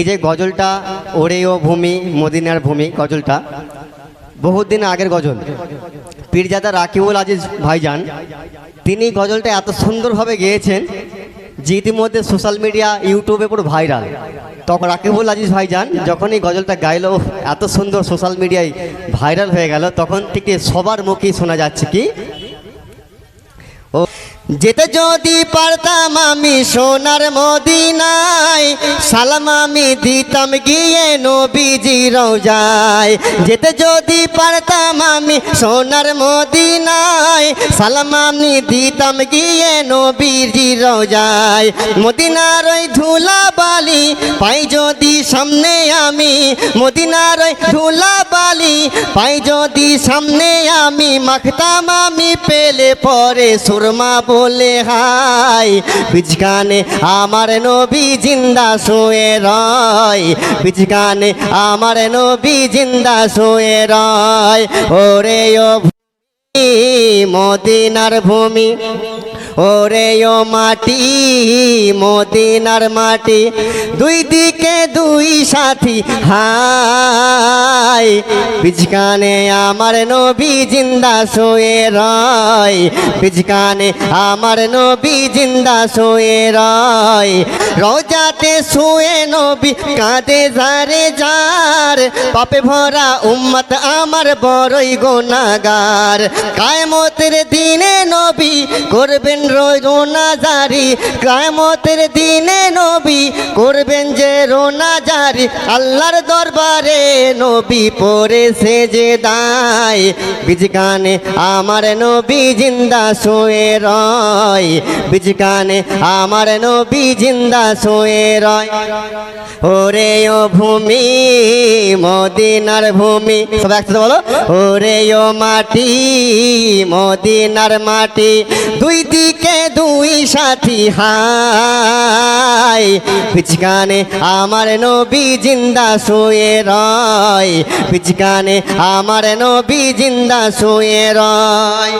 এই যে গজলটা, ওরে ও ভূমি, মদিনার ভূমি গজলটা, বহুদিন আগের গজল। পীরজাদা রাকিবুল আজিজ ভাইজান, তিনি গজলটা এত সুন্দরভাবে গেয়েছেন যে ইতিমধ্যে সোশ্যাল মিডিয়া, ইউটিউবে পুরো ভাইরাল। তখন রাকিবুল আজিজ ভাইজান যখন এই গজলটা গাইলো এত সুন্দর সোশ্যাল মিডিয়ায় ভাইরাল হয়ে গেল, তখন থেকে সবার মুখেই শোনা যাচ্ছে কি যেতে যদি পারতাম আমি সোনার মদিনায়, সালাম আমি দিতাম গিয়ে নবীজি রোজায় যেতে যদি পারতাম আমি সোনার মদিনায়, সালাম আমি দিতাম গিয়ে নবীজি রোজায় মদিনার ওই ধুলা বালি পাই যদি সামনে আমি, মদিনার ওই ধুলা বালি পাই যদি সামনে আমি, মাখতাম আমি পেলে পরে সুরমা বলে, হাই বিজগানে আমার নবী জিন্দা শোয়ে রয় বিজগানে আমার নবী জিন্দা শোয়ে রয়, ওরে ও মদিনার ভূমি। ওরে ও মাটি, মদিনার মাটি, দুই দিকে দুই সাথী, হাই। বিজকানে আমার নবী জিন্দা শোয়ে রয়। বিজকানে আমার নবী জিন্দা শোয়ে রয়। রোজাতে শুয়ে নবী কাঁদে ঝারে যার। পাপে ভরা উম্মত আমার বড়ই গোনাগার। কায়মতের দিনে নবী করবেন রোনা জারি কায়মতের দিনে নবী করবেন যে রোনা জারি আল্লাহর দরবারে নবী পরে সেজে দায় বিজগানে আমার নবী জিন্দা শুয়ে রয়, বিজগানে আমার নবী জিন্দা শুয়ে রয়। ওরে ও ভূমি, মদিনার ভূমি সব একসাথে বলো, ওরে ও মাটি, মদিনার মাটি দুই দিকে দুই সাথী হাই পিচকানে আমার নবী জিন্দা শুয়ে রয়। পিচকানে আমার নবী জিন্দা শুয়ে রয়।